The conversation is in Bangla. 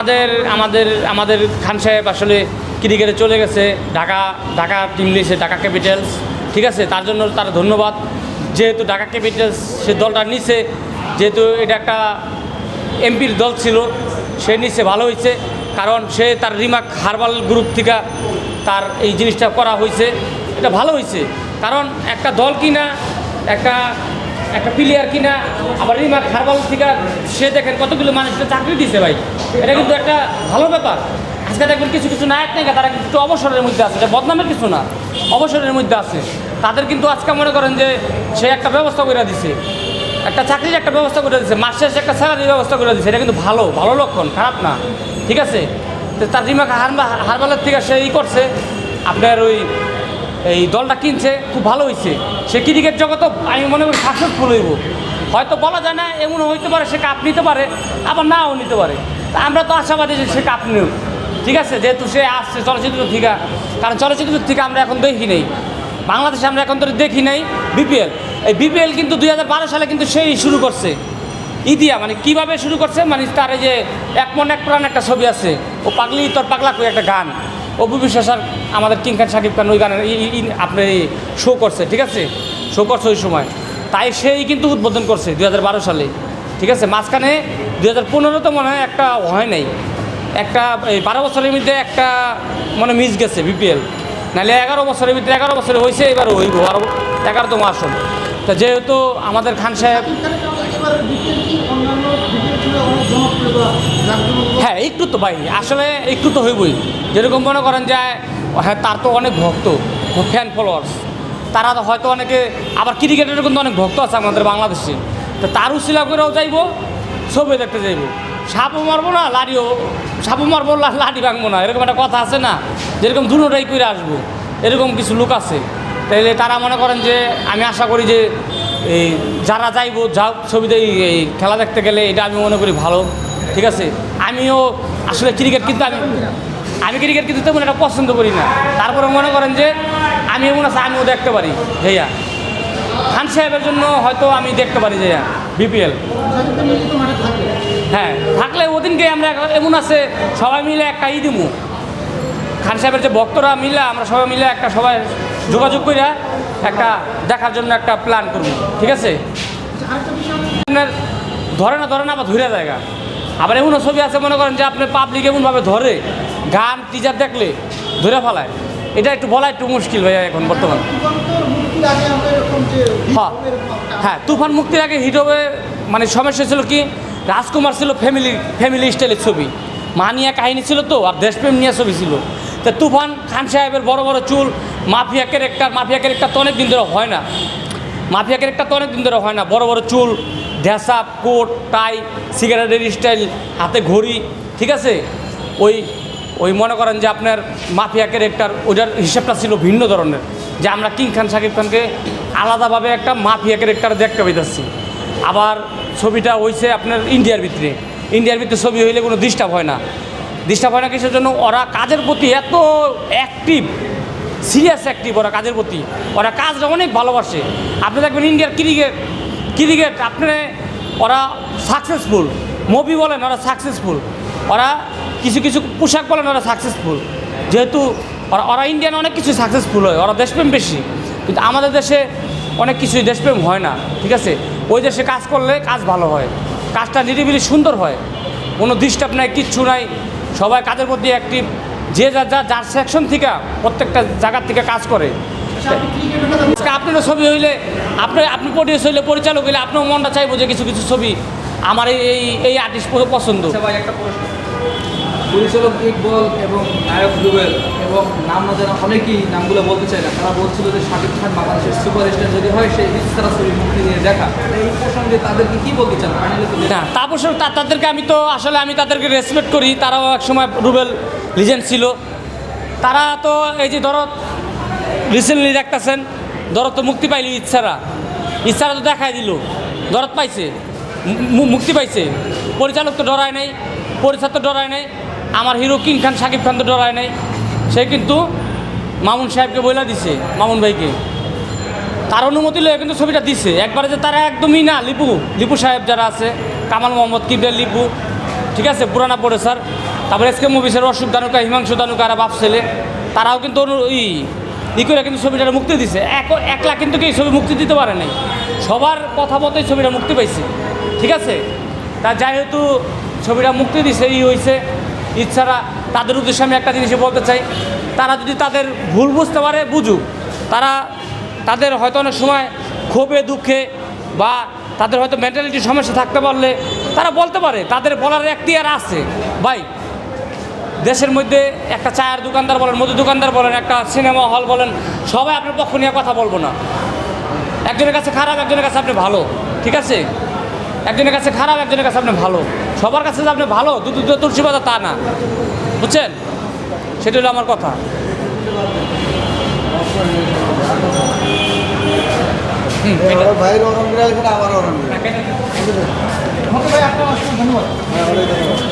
আমাদের আমাদের আমাদের খান সাহেব আসলে ক্রিকেটে চলে গেছে। ঢাকা ঢাকা টিম নিয়েছে ঢাকা ক্যাপিটালস। ঠিক আছে? তার জন্য তার ধন্যবাদ। যেহেতু ঢাকা ক্যাপিটালস সে দলটা নিছে, যেহেতু এটা একটা এমপির দল ছিল, সে নিচ্ছে ভালো হয়েছে কারণ সে তার রিমাক হারবাল গ্রুপ থেকে তার এই জিনিসটা করা হয়েছে এটা ভালো হয়েছে কারণ একটা দল কিনা, একটা একটা প্লেয়ার কিনা, আবার রিমাক হারবাল থেকে সে দেখেন কতগুলো মানুষকে চাকরি দিছে ভাই। এটা কিন্তু একটা ভালো ব্যাপার। আজকে দেখবেন কিছু কিছু নায়ক নায়িকা, তারা কিন্তু অবসরের মধ্যে আছে। এটা বদনামের কিছু না, অবসরের মধ্যে আছে। তাদের কিন্তু আজকে মনে করেন যে সে একটা ব্যবস্থা করে দিছে। একটা চাকরির একটা ব্যবস্থা করে দিচ্ছে মাস শেষে একটা স্যালারির ব্যবস্থা করে দিচ্ছে এটা কিন্তু ভালো ভালো লক্ষণ, খারাপ না। ঠিক আছে? তার রিমাক হারবা হারবালের থেকে সে ই করছে। আপনার ওই এই দলটা কিনছে, খুব ভালো হয়েছে সে ক্রিকেট জগৎ আমি মনে করি সাকসেসফুল হইব। হয়তো বলা যায় না এমন হইতে পারে, সে কাপ নিতে পারে, আবার নাও নিতে পারে। আমরা তো আশাবাদী যে সে কাপ নিউ ঠিক আছে? যেহেতু সে আসছে চলচ্চিত্র থেকে, কারণ চলচ্চিত্র থেকে আমরা এখন দেখি নেই। বাংলাদেশে আমরা এখন তো দেখি নাই বিপিএল এই বিপিএল কিন্তু দুই হাজার বারো সালে কিন্তু সেই শুরু করছে। ইদিয়া মানে কীভাবে শুরু করছে? মানে তার যে, এক মন এক প্রাণ একটা ছবি আছে। ও পাগলি তোর পাগলা কই একটা গান। অপু বিশ্বাস আর আমাদের কিং খান সাকিব খান, ওই গানের আপনি শো করছে, ঠিক আছে? শো করছে ওই সময়। তাই সেই কিন্তু উদ্বোধন করছে দু হাজার বারো সালে, ঠিক আছে? মাঝখানে দুই হাজার পনেরোতে মনে হয় একটা হয় নাই। একটা এই বারো বছরের মধ্যে একটা মানে মিস গেছে বিপিএল নাহলে এগারো বছরের ভিতরে, এগারো বছরে হয়েছে এবারও হইব আরও এগারোতম আসন। তা যেহেতু আমাদের খান সাহেব হ্যাঁ একটু তো ভাই। আসলে একটু তো হইবই। যেরকম মনে করেন যে হ্যাঁ তার তো অনেক ভক্ত ফ্যান ফলোয়ার্স তারা তো হয়তো অনেকে, আবার ক্রিকেটের কিন্তু অনেক ভক্ত আছে আমাদের বাংলাদেশে। তো তার উশিলা করেও যাইব, ছবি দেখতে যাইব। সাপও মারবো না লাড়িও সাপও মারবো লা- লাঠি ভাঙবো না। এরকম একটা কথা আছে না? যেরকম দুটোটাই করে আসব, এরকম কিছু লোক আছে। তাইলে তারা মনে করেন যে, আমি আশা করি যে, এই যারা যাইবো, যাও ছবিতে এই খেলা দেখতে গেলে, এটা আমি মনে করি ভালো। ঠিক আছে? আমিও আসলে ক্রিকেট কিন্তু আমি আমি ক্রিকেট কিন্তু তেমন একটা পছন্দ করি না। তারপরে মনে করেন যে আমি এমন আছে, আমিও দেখতে পারি। ভাইয়া, খান সাহেবের জন্য হয়তো আমি দেখতে পারি যে বিপিএল হ্যাঁ থাকলে ওদিনকে আমরা এমন আছে, সবাই মিলে একটা ই দিমু। খান সাহেবের যে ভক্তরা মিলে, আমরা সবাই মিলে একটা সবাই যোগাযোগ করে একটা দেখার জন্য একটা প্ল্যান করব। ঠিক আছে? ধরে না ধরে না বা ধরে জায়গা আবার এমনও ছবি আছে, মনে করেন যে আপনি পাবলিক এমনভাবে ধরে, গান টিচার দেখলে ধরে ফেলায়। এটা একটু বলা একটু মুশকিল ভাইয়া এখন বর্তমান। হ্যাঁ হ্যাঁ তুফান মুক্তির আগে হিট হবে মানে সমস্যা ছিল কি? রাজকুমার ছিল ফ্যামিলি ফ্যামিলি স্টাইলের ছবি। মানিয়া কাহিনী ছিল তো, আর দেশপ্রেম নিয়ে ছবি ছিল। তা তুফান, খান সাহেবের বড় বড় চুল, মাফিয়া ক্যারেক্টার মাফিয়া ক্যারেক্টার তো অনেক দিন ধরে হয় না। মাফিয়া ক্যারেক্টার তো অনেক দিন ধরে হয় না, বড় বড় চুল ড্যাসাপ কোট, টাই, সিগারেটের স্টাইল, হাতে ঘড়ি, ঠিক আছে? ওই ওই মনে করেন যে আপনার মাফিয়া ক্যারেক্টার ওটার হিসাবটা ছিল ভিন্ন ধরনের। যে আমরা কিং খান সাকিব খানকে আলাদাভাবে একটা মাফিয়া ক্যারেক্টার দেখতে পাইতেছি। আবার ছবিটা হয়েছে আপনার ইন্ডিয়ার ভিতরে। ইন্ডিয়ার ভিতরে ছবি হইলে কোনো ডিস্টার্ব হয় না। ডিস্টার্ব হয় না কিসের জন্য? ওরা কাজের প্রতি এত অ্যাক্টিভ সিরিয়াস অ্যাক্টিভ ওরা কাজের প্রতি। ওরা কাজটা অনেক ভালোবাসে। আপনি দেখবেন ইন্ডিয়ার ক্রিকেট ক্রিকেট আপনি ওরা সাকসেসফুল মুভি বলেন ওরা সাকসেসফুল ওরা কিছু কিছু পোশাক বলেন ওরা সাকসেসফুল যেহেতু ওরা ওরা ইন্ডিয়ান অনেক কিছু সাকসেসফুল হয় ওরা দেশপ্রেম বেশি। কিন্তু আমাদের দেশে অনেক কিছুই দেশপ্রেম হয় না ঠিক আছে? ওই দেশে কাজ করলে কাজ ভালো হয়। কাজটা নিরিবিলি সুন্দর হয়। কোনো ডিস্টার্ব নাই কিচ্ছু নাই। সবাই কাজের মধ্যে অ্যাক্টিভ যে যা যা যার সেকশন থেকে প্রত্যেকটা জায়গার থেকে কাজ করে। আজকে আপনারও ছবি হইলে আপনি আপনি প্রডিউস হইলে পরিচালক হইলে আপনার মনটা চাইব যে কিছু কিছু ছবি আমার এই এই- এই আর্টিস্ট পছন্দ। আচ্ছা একটা প্রশ্ন। পরিচালক ইকবল এবং নায়ক রুবেল এবং নাম না জানা অনেকেই নামগুলো বলতে চায় না। তারা বলছিল যে শাকিব খান বাংলাদেশের সুপারস্টার যদি হয় সেই ইস্তারা ছবি মুক্তি দিয়ে দেখা। এই প্রসঙ্গে তাদেরকে কি বলতে চান? না তারপর তাদেরকে আমি তো আসলে আমি তাদেরকে রেসপেক্ট করি। তারাও এক সময় রুবেল লিজেন্ড ছিল। তারা তো এই যে ধরো রিসেন্টলি দেখতেছেন ধরো তো মুক্তি পাইলি ইচ্ছারা। ইচ্ছারা তো দেখাই দিল। দরদ পাইছে। মুক্তি পাইছে। পরিচালক তো ডরায় নাই পরিচালক তো ডরায় নাই, আমার হিরো কিং খান সাকিব খান তো ডরায় নাই। সে কিন্তু মামুন সাহেবকে বইলা দিছে, মামুন ভাইকে। তার অনুমতি লয়ে কিন্তু ছবিটা দিছে। একবারে যে তারা একদমই না, লিপু। লিপু সাহেব যারা আছে, কামাল মোহাম্মদ কিবরিয়াল লিপু। ঠিক আছে, পুরানা প্রডিউসার তারপরে এসকে মুভিসের অশোক দানুকা, হিমাংশু দানুকা আর বাপ ছেলে। তারাও কিন্তু ই ই করে কিন্তু ছবিটা মুক্তি দিছে। এক একলা কিন্তু কি এই ছবি মুক্তি দিতে পারে নাই। সবার কথা মতোই ছবিটা মুক্তি পাইছে। ঠিক আছে? তা যেহেতু ছবিটা মুক্তি দিছে, ই হয়েছে ইচ্ছারা তাদের উদ্দেশ্যে আমি একটা জিনিসই বলতে চাই। তারা যদি তাদের ভুল বুঝতে পারে, বুঝুক। তারা তাদের হয়তো অনেক সময় ক্ষোভে, দুঃখে বা তাদের হয়তো মেন্টালিটি সমস্যা থাকতে পারলে তারা বলতে পারে। তাদের বলার আর আছে। ভাই দেশের মধ্যে একটা চায়ের দোকানদার বলেন মধু দোকানদার বলেন একটা সিনেমা হল বলেন সবাই আপনার পক্ষ নিয়ে কথা বলব না। একজনের কাছে খারাপ একজনের কাছে আপনি ভালো ঠিক আছে? একজনের কাছে খারাপ একজনের কাছে আপনি ভালো। সবার কাছে যে আপনি ভালো দু দু তুলসী পাতা তা না। বুঝছেন? সেটা হলো আমার কথা। ভাইয়ের আমার অসংখ্য ধন্যবাদ।